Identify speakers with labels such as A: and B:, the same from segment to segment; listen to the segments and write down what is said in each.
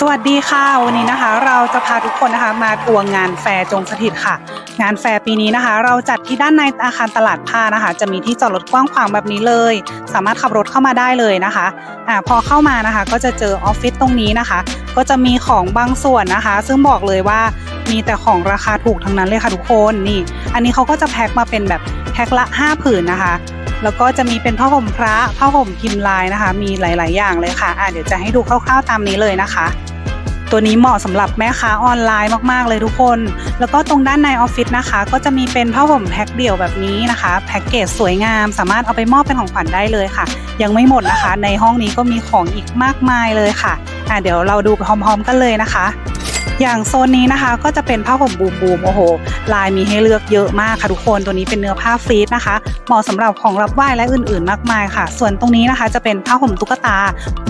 A: สวัสดีค่ะ วันนี้นะคะ เราจะพาทุกคนนะคะมาทัวร์งานแฟร์จงสถิตค่ะ งานแฟร์ปีนี้นะคะ เราจัดที่ด้านในอาคารตลาดผ้านะคะ จะมีที่จอดรถกว้างขวางแบบนี้เลย สามารถขับรถเข้ามาได้เลยนะคะอ่าพอเข้ามานะคะ ก็จะเจอออฟฟิศตรงนี้นะคะ ก็จะมีของบางส่วนนะคะ ซึ่งบอกเลยว่ามีแต่ของราคาถูกทั้งนั้นเลยค่ะทุกคนนี่ อันนี้เขาก็จะแพ็คมาเป็นแบบแพ็คละ 5 ผืนนะคะ แล้วก็จะมีเป็นผ้าห่มพระผ้าห่มพิมพ์ลายนะคะ มีหลาย ๆ อย่างเลยค่ะอะเดี๋ยวจะให้ดูคร่าว ๆ ตามนี้เลยนะคะ ตัวนี้เหมาะสำหรับแม่ค้าออนไลน์มากๆเลยทุกคน แล้วก็ตรงด้านในออฟฟิศนะคะ ก็จะมีเป็นผ้าห่มแพ็คเดี่ยวแบบนี้นะคะแพ็กเกจสวยงาม สามารถเอาไปมอบเป็นของขวัญได้เลยค่ะ ยังไม่หมดนะคะ ในห้องนี้ก็มีของอีกมากมายเลยค่ะอะเดี๋ยวเราดูพร้อม ๆ กันเลยนะคะ อย่างโซนนี้นะคะก็จะเป็นผ้าห่มบูมบูมโอ้โห ลายมีให้เลือกเยอะมากค่ะทุกคนตัวนี้เป็นเนื้อผ้าฟรีดนะคะ เหมาะสำหรับของรับไหว้และอื่นๆ มากมายค่ะ ส่วนตรงนี้นะคะจะเป็นผ้าห่มตุ๊กตา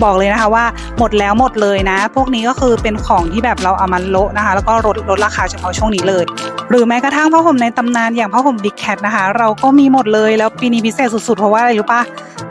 A: บอกเลยนะคะว่าหมดแล้วหมดเลยนะ พวกนี้ก็คือเป็นของที่แบบเราเอามันโละนะคะ แล้วก็ลดลดราคาเฉพาะช่วงนี้เลย หรือแม้กระทั่งผ้าห่มในตำนานอย่างผ้าห่มบิ๊กแคทนะคะ เราก็มีหมดเลยแล้วปีนี้พิเศษสุดๆเพราะว่าอะไรรู้ปะ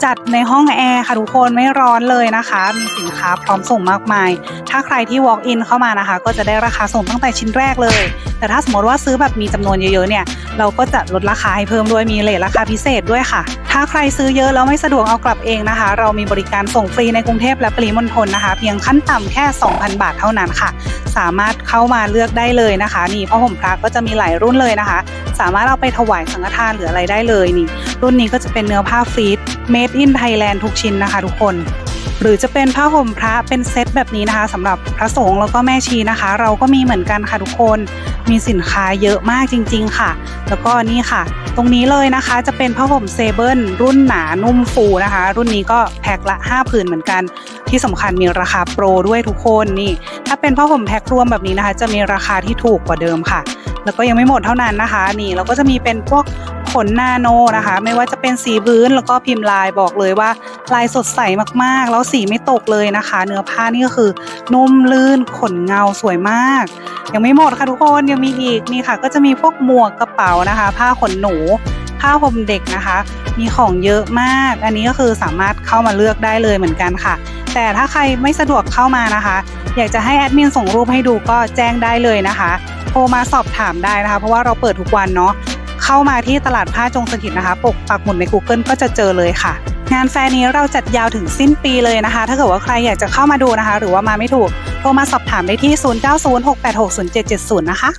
A: จัดในห้องแอร์ค่ะทุกคนไม่ร้อนเลยนะคะ มีสินค้าพร้อมส่งมากมาย ถ้าใครที่ walk in เข้ามานะคะ ก็จะได้ราคาส่งตั้งแต่ชิ้นแรกเลย แต่ถ้าสมมติว่าซื้อแบบมีจำนวนเยอะๆเนี่ยเราก็จะลดราคาให้เพิ่มด้วยมีเลทราคาพิเศษด้วยค่ะ ถ้าใครซื้อเยอะแล้วไม่สะดวกเอากลับเองนะคะ เรามีบริการส่งฟรีในกรุงเทพและปริมณฑลนะคะ เพียงขั้นต่ำแค่ 2,000 บาทเท่านั้นค่ะ สามารถเข้ามาเลือกได้เลยนะคะ นี่ผ้าห่มพระก็จะมีหลายรุ่นเลยนะคะ สามารถเอาไปถวายสังฆทานหรืออะไรได้เลยนี่ รุ่นนี้ก็จะเป็นเนื้อผ้าฟรีด made in Thailand ทุกชิ้นนะคะ ทุกคน หรือจะเป็นผ้าห่มพระเป็นเซตแบบนี้นะคะสำหรับพระสงฆ์แล้วก็แม่ชีนะคะ เราก็มีเหมือนกันค่ะทุกคนมีสินค้าเยอะมากจริง ๆ ค่ะ แล้วก็นี่ค่ะ ตรงนี้เลยนะคะจะเป็นผ้าห่มเซเบิลรุ่นหนานุ่มฟูนะคะ รุ่นนี้ก็แพ็คละ 5 ผืนเหมือนกัน ที่สำคัญมีราคาโปรด้วยทุกคนนี่ ถ้าเป็นผ้าห่มแพ็ครวมแบบนี้นะคะ จะมีราคาที่ถูกกว่าเดิมค่ะ แล้วก็ยังไม่หมดเท่านั้นนะคะ นี่เราก็จะมีเป็นพวก ขนนาโนนะคะ ไม่ว่าจะเป็นสีพื้นแล้วก็พิมพ์ลายบอกเลยว่า ลายสดใสมากๆ แล้วสีไม่ตกเลยนะคะ เนื้อผ้านี่ก็คือนุ่มลื่นขนเงาสวยมาก ยังไม่หมดค่ะทุกคนยังมีอีกนี่ค่ะ ก็จะมีพวกหมวกกระเป๋านะคะ ผ้าขนหนูผ้าห่มเด็กนะคะ มีของเยอะมาก อันนี้ก็คือสามารถเข้ามาเลือกได้เลยเหมือนกันค่ะ แต่ถ้าใครไม่สะดวกเข้ามานะคะ อยากจะให้แอดมินส่งรูปให้ดูก็แจ้งได้เลยนะคะ โทรมาสอบถามได้นะคะ เพราะว่าเราเปิดทุกวันเนาะ เข้ามาที่ตลาดผ้าจงสถิตนะคะปกปักหมุดใน Google ก็จะเจอเลยค่ะ งานแฟร์นี้เราจัดยาวถึงสิ้นปีเลยนะคะ ถ้าเกิดว่าใครอยากจะเข้ามาดูนะคะ หรือว่ามาไม่ถูก โทรมาสอบถามได้ที่ 0906860770 นะคะ